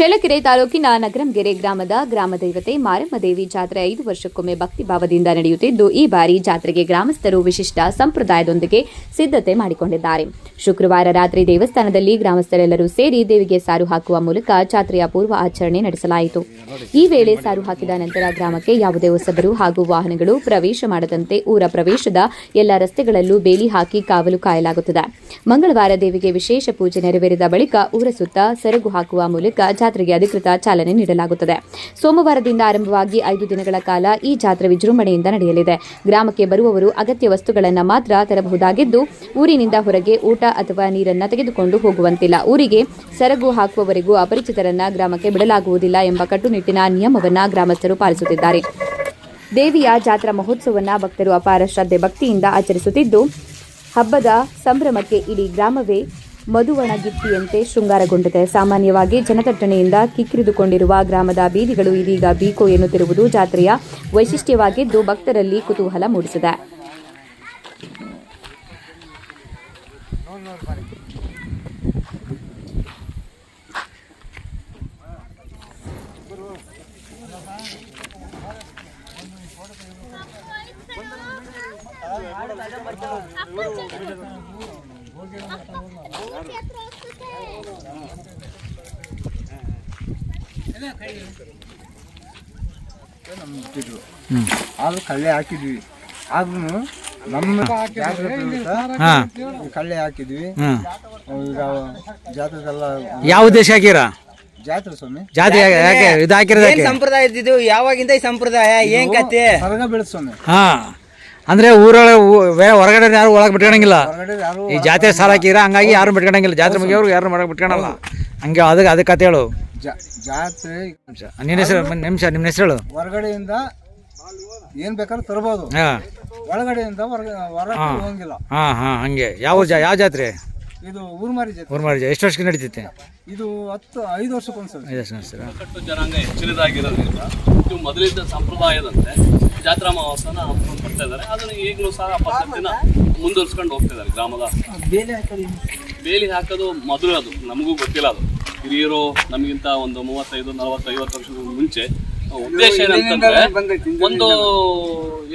ಚಳ್ಳಕೆರೆ ತಾಲೂಕಿನ ನಗರಂಗೆರೆ ಗ್ರಾಮದ ಗ್ರಾಮ ದೇವತೆ ಮಾರಮ್ಮ ದೇವಿ ಜಾತ್ರೆ ಐದು ವರ್ಷಕ್ಕೊಮ್ಮೆ ಭಕ್ತಿ ಭಾವದಿಂದ ನಡೆಯುತ್ತಿದ್ದು, ಈ ಬಾರಿ ಜಾತ್ರೆಗೆ ಗ್ರಾಮಸ್ಥರು ವಿಶಿಷ್ಟ ಸಂಪ್ರದಾಯದೊಂದಿಗೆ ಸಿದ್ಧತೆ ಮಾಡಿಕೊಂಡಿದ್ದಾರೆ. ಶುಕ್ರವಾರ ರಾತ್ರಿ ದೇವಸ್ಥಾನದಲ್ಲಿ ಗ್ರಾಮಸ್ಥರೆಲ್ಲರೂ ಸೇರಿ ದೇವಿಗೆ ಸಾರು ಹಾಕುವ ಮೂಲಕ ಜಾತ್ರೆಯ ಪೂರ್ವ ಆಚರಣೆ ನಡೆಸಲಾಯಿತು. ಈ ವೇಳೆ ಸಾರು ಹಾಕಿದ ನಂತರ ಗ್ರಾಮಕ್ಕೆ ಯಾವುದೇ ಹೊಸಬರು ಹಾಗೂ ವಾಹನಗಳು ಪ್ರವೇಶ ಮಾಡದಂತೆ ಊರ ಪ್ರವೇಶದ ಎಲ್ಲ ರಸ್ತೆಗಳಲ್ಲೂ ಬೇಲಿ ಹಾಕಿ ಕಾವಲು ಕಾಯಲಾಗುತ್ತದೆ. ಮಂಗಳವಾರ ದೇವಿಗೆ ವಿಶೇಷ ಪೂಜೆ ನೆರವೇರಿದ ಬಳಿಕ ಊರ ಸುತ್ತ ಸೆರಗು ಹಾಕುವ ಮೂಲಕ ಜಾತ್ರೆಗೆ ಅಧಿಕೃತ ಚಾಲನೆ ನೀಡಲಾಗುತ್ತದೆ. ಸೋಮವಾರದಿಂದ ಆರಂಭವಾಗಿ ಐದು ದಿನಗಳ ಕಾಲ ಈ ಜಾತ್ರೆ ವಿಜೃಂಭಣೆಯಿಂದ ನಡೆಯಲಿದೆ. ಗ್ರಾಮಕ್ಕೆ ಬರುವವರು ಅಗತ್ಯ ವಸ್ತುಗಳನ್ನು ಮಾತ್ರ ತರಬಹುದಾಗಿದ್ದು, ಊರಿನಿಂದ ಹೊರಗೆ ಊಟ ಅಥವಾ ನೀರನ್ನ ತೆಗೆದುಕೊಂಡು ಹೋಗುವಂತಿಲ್ಲ. ಊರಿಗೆ ಸರಗು ಹಾಕುವವರೆಗೂ ಅಪರಿಚಿತರನ್ನ ಗ್ರಾಮಕ್ಕೆ ಬಿಡಲಾಗುವುದಿಲ್ಲ ಎಂಬ ಕಟ್ಟುನಿಟ್ಟಿನ ನಿಯಮವನ್ನ ಗ್ರಾಮಸ್ಥರು ಪಾಲಿಸುತ್ತಿದ್ದಾರೆ. ದೇವಿಯ ಜಾತ್ರಾ ಮಹೋತ್ಸವವನ್ನು ಭಕ್ತರು ಅಪಾರ ಶ್ರದ್ಧೆ ಭಕ್ತಿಯಿಂದ ಆಚರಿಸುತ್ತಿದ್ದು, ಹಬ್ಬದ ಸಂಭ್ರಮಕ್ಕೆ ಇಡೀ ಗ್ರಾಮವೇ ಮಧುವಣಗಿತ್ತಿಯಂತೆ ಶೃಂಗಾರಗೊಂಡಿದೆ ಸಾಮಾನ್ಯವಾಗಿ ಜನದಟ್ಟಣೆಯಿಂದ ಕಿಕ್ಕಿರಿದುಕೊಂಡಿರುವ ಗ್ರಾಮದ ಬೀದಿಗಳು ಇದೀಗ ಬೀಕೋ ಎನ್ನುತ್ತಿರುವುದು ಜಾತ್ರೆಯ ವೈಶಿಷ್ಟ್ಯವಾಗಿದ್ದು ಭಕ್ತರಲ್ಲಿ ಕುತೂಹಲ ಮೂಡಿಸಿದೆ ಆದ್ರೂ ಕಳ್ಳೆ ಹಾಕಿದ್ವಿ. ಆದ್ರೂ ನಮ್ಮ ಹಾಂ. ಕಳ್ಳೆ ಹಾಕಿದ್ವಿ. ಜಾತ್ರೆಲ್ಲ ಈಗ ಯಾವ ಉದ್ದೇಶ ಹಾಕಿರ? ಜಾತ್ರೆ ಸ್ವಾಮಿ. ಜಾತ್ರೆ ಯಾಕೆ- ಇದು ಹಾಕಿರೋದು ಸಂಪ್ರದಾಯ ಇದ್ದಿದ್ದು ಯಾವಾಗಿಂದ ಈ ಸಂಪ್ರದಾಯ? ಏನ್ ಕತೆ ಸ್ವಾಮಿ. ಹಾಂ. ಅಂದ್ರೆ ಊರೊಳಗೆ ಹೊರಗಡೆ ಯಾರು ಒಳಗೆ ಬಿಟ್ಕೊಳಂಗಿಲ್ಲ ಈ ಜಾತ್ರೆ ಸಾಲ ಹಾಕಿರ ಹಂಗಾಗಿ ಯಾರು ಬಿಟ್ಕೊಳಂಗಿಲ್ಲ ಜಾತ್ರೆ ಮುಗಿಯೋರು ಯಾರು ಮಾಡಕ್ ಬಿಟ್ಕೊಳಲ್ಲ ಹಂಗೆ ಅದಕ್ಕೆ ಅದಕ್ಕೆ ಕತೆ ಹೇಳು. ಜಾತ್ರೆ ನಿನ್ನ ಹೆಸರು ನಿಮಿಷ ನಿಮ್ಮ ಹೆಸರು ಹೇಳು. ಹೊರಗಡೆಯಿಂದ ಏನು ಬೇಕಾದ್ರೂ ತರಬಹುದು ಹಾಂ. ಒಳಗಡೆಯಿಂದ ಹೊರಗ ಹೊರಗೆ ಹೋಗಂಗಿಲ್ಲ. ಹಾಂ ಹಾಂ ಹಂಗೆ. ಯಾವ ಜಾ ಯಾವ ಜಾತ್ರೆ? ಇದು ಊರ್ಮಾರಿ ಜಾತ್ರೆ. ಊರ್ಮಾರಿ ಎಷ್ಟು ವರ್ಷಕ್ಕೆ ನಡೀತೈತೆ? ಇದು ಹತ್ತು ಐದು ವರ್ಷಕ್ಕೊಂದ್ಸಲ ಐದು ವರ್ಷ ನಡ್ಸ್ತೀರಾ? ಕಟ್ಟು ಜನಾಂಗ ಹೆಚ್ಚಿನದಾಗಿರೋದ್ರಿಂದ ಇದು ಮೊದಲಿದ್ದ ಸಂಪ್ರದಾಯದಂತೆ ಜಾತ್ರಾ ಮಹೋತ್ಸವನ ಹಮ್ಮಿಕೊಂಡು ಬರ್ತಾ ಇದ್ದಾರೆ. ಅದನ್ನು ಈಗಲೂ ಸಹ ಪದ್ಧತಿನ ಮುಂದುವರ್ಸ್ಕೊಂಡು ಹೋಗ್ತಿದ್ದಾರೆ ಗ್ರಾಮದ. ಬೇಲಿ ಹಾಕೋದು ಮೊದಲು ಅದು. ನಮಗೂ ಗೊತ್ತಿಲ್ಲ ಅದು. ಹಿರಿಯರು ನಮಗಿಂತ ಒಂದು ಮೂವತ್ತೈದು ನಲವತ್ತು ಐವತ್ತು ವರ್ಷದ ಮುಂಚೆ ಉದ್ದೇಶ ಏನಂತಂದ್ರೆ ಒಂದು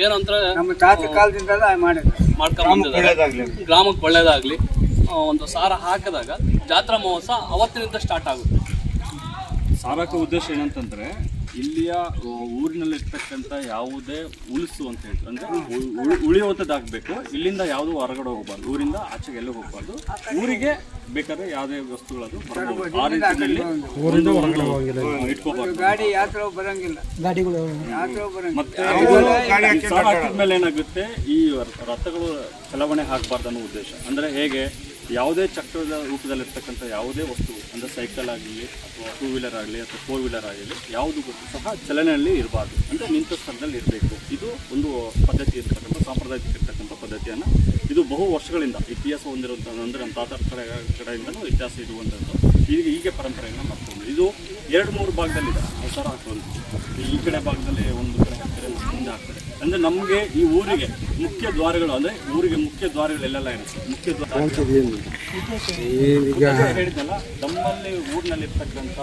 ಏನಂದ್ರೆ ನಮ್ಮ ತಾತ ಕಾಲದಿಂದ ಮಾಡ್ಕೊಂಡ್ ಗ್ರಾಮಕ್ಕೆ ಒಳ್ಳೇದಾಗ್ಲಿ. ಒಂದು ಸಾರ ಹಾಕಿದಾಗ ಜಾತ್ರಾ ಮಹೋತ್ಸವ ಅವತ್ತಿನಿಂದ ಸ್ಟಾರ್ಟ್ ಆಗುತ್ತೆ. ಸಾರಕ ಉದ್ದೇಶ ಏನಂತಂದ್ರೆ ಇಲ್ಲಿಯ ಊರಿನಲ್ಲಿರ್ತಕ್ಕಂಥ ಯಾವುದೇ ಉಳಿಸು ಅಂತ ಹೇಳ್ತಾರೆ. ಅಂದ್ರೆ ಉಳಿಯುವಂಥದ್ದಾಗಬೇಕು. ಇಲ್ಲಿಂದ ಯಾವುದು ಹೊರಗಡೆ ಹೋಗಬಾರ್ದು. ಊರಿಂದ ಆಚೆಗೆ ಎಲ್ಲೂ ಹೋಗಬಾರ್ದು. ಊರಿಗೆ ಬೇಕಾದ್ರೆ ಯಾವುದೇ ವಸ್ತುಗಳದು ಅದು ಆ ರೀತಿಯಲ್ಲಿ ಇಟ್ಕೋಬಾರ್ದು. ಗಾಡಿ ಯಾತ್ರ ಬರಂಗಿಲ್ಲ. ಗಾಡಿಗಳು ಯಾತ್ರ ಬರಂಗಿಲ್ಲ. ಮತ್ತೆ ಹಾಕಿದ್ಮೇಲೆ ಏನಾಗುತ್ತೆ ಈ ರಥಗಳು ಚಲಾವಣೆ ಆಗಬಾರ್ದು ಅನ್ನೋ ಉದ್ದೇಶ. ಅಂದ್ರೆ ಹೇಗೆ? ಯಾವುದೇ ಚಕ್ರದ ರೂಪದಲ್ಲಿರ್ತಕ್ಕಂಥ ಯಾವುದೇ ವಸ್ತು, ಅಂದರೆ ಸೈಕಲ್ ಆಗಲಿ ಅಥವಾ ಟೂ ವೀಲರ್ ಆಗಲಿ ಅಥವಾ ಫೋರ್ ವೀಲರ್ ಆಗಲಿ, ಯಾವುದು ಗೊತ್ತು ಸಹ ಚಲನೆಯಲ್ಲಿ ಇರಬಾರ್ದು. ಅಂದರೆ ನಿಂತ ಸ್ಥಳದಲ್ಲಿ ಇರಬೇಕು. ಇದು ಒಂದು ಪದ್ಧತಿ ಇರ್ತಕ್ಕಂಥ, ಸಾಂಪ್ರದಾಯಿಕ ಇರ್ತಕ್ಕಂಥ ಪದ್ಧತಿಯನ್ನು ಇದು ಬಹು ವರ್ಷಗಳಿಂದ ಇತಿಹಾಸ ಹೊಂದಿರುವಂಥದ್ದು ಅಂದರೆ ನಮ್ಮ ತಾತರ ಕಡೆ ಕಡೆಯಿಂದಲೂ ಇತಿಹಾಸ ಇರುವಂಥದ್ದು ಈಗ ಹೀಗೆ ಪರಂಪರೆಯನ್ನು ಇದು ಎರಡು ಮೂರು ಭಾಗದಲ್ಲಿದೆ ಅವಸರ ಹಾಕೋದು ಈ ಕಡೆ ಭಾಗದಲ್ಲಿ ಒಂದು ಕಡೆ ಹಾಕ್ತಾರೆ ಮುಂದೆ ಹಾಕ್ತಾರೆ ಅಂದ್ರೆ ನಮಗೆ ಈ ಊರಿಗೆ ಮುಖ್ಯ ದ್ವಾರಗಳು ಅಂದ್ರೆ ಊರಿಗೆ ಮುಖ್ಯ ದ್ವಾರಗಳು ಎಲ್ಲೆಲ್ಲ ಇರುತ್ತೆ. ಮುಖ್ಯ ದ್ವಾರ ಹೇಳಿದ್ದಲ್ಲ ನಮ್ಮಲ್ಲಿ ಊರಿನಲ್ಲಿರ್ತಕ್ಕಂಥ